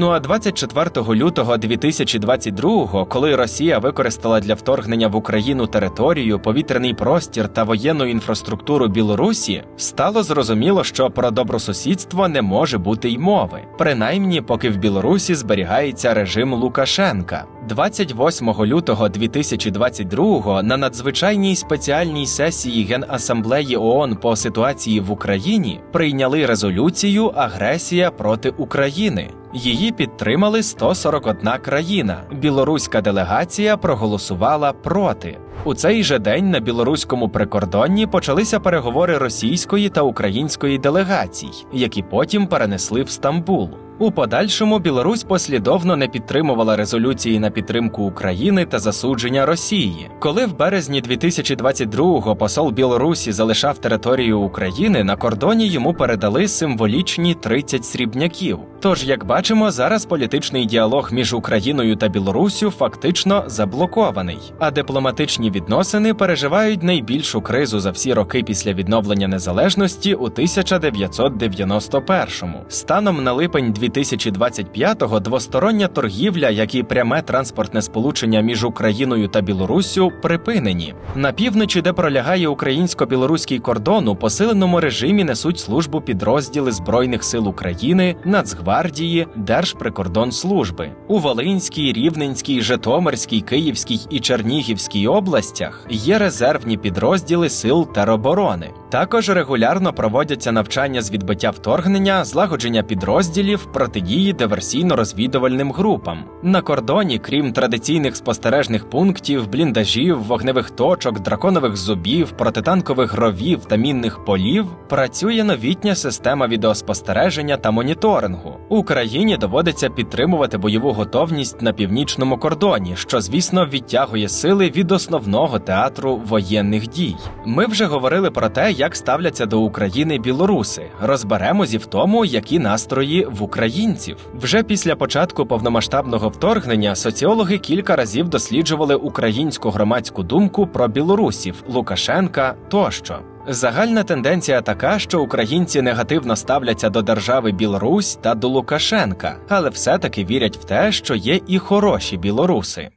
Ну а 24 лютого 2022-го, коли Росія використала для вторгнення в Україну територію, повітряний простір та воєнну інфраструктуру Білорусі, стало зрозуміло, що про добросусідство не може бути й мови, принаймні поки в Білорусі зберігається режим Лукашенка. 28 лютого 2022-го на надзвичайній спеціальній сесії Генасамблеї ООН по ситуації в Україні прийняли резолюцію Агресія проти України. Її підтримали 141 країна. Білоруська делегація проголосувала проти. У цей же день на білоруському прикордонні почалися переговори російської та української делегацій, які потім перенесли в Стамбул. У подальшому Білорусь послідовно не підтримувала резолюції на підтримку України та засудження Росії. Коли в березні 2022-го посол Білорусі залишав територію України, на кордоні йому передали символічні 30 срібняків. Тож, як бачимо, зараз політичний діалог між Україною та Білоруссю фактично заблокований, а дипломатичні відносини переживають найбільшу кризу за всі роки після відновлення незалежності у 1991-му. Станом на липень 2025-го двостороння торгівля, як і пряме транспортне сполучення між Україною та Білоруссю, припинені. На півночі, де пролягає українсько-білоруський кордон, у посиленому режимі несуть службу підрозділи Збройних сил України, Нацгвардії, Держприкордонслужби. У Волинській, Рівненській, Житомирській, Київській і Чернігівській областях є резервні підрозділи сил тероборони. Також регулярно проводяться навчання з відбиття вторгнення, злагодження підрозділів, протидії диверсійно-розвідувальним групам. На кордоні, крім традиційних спостережних пунктів, бліндажів, вогневих точок, драконових зубів, протитанкових ровів та мінних полів, працює новітня система відеоспостереження та моніторингу. Україні доводиться підтримувати бойову готовність на північному кордоні, що, звісно, відтягує сили від основного театру воєнних дій. Ми вже говорили про те, як ставляться до України білоруси. Розберемось і в тому, які настрої в українців. Вже після початку повномасштабного вторгнення соціологи кілька разів досліджували українську громадську думку про білорусів, Лукашенка тощо. Загальна тенденція така, що українці негативно ставляться до держави Білорусь та до Лукашенка, але все-таки вірять в те, що є і хороші білоруси.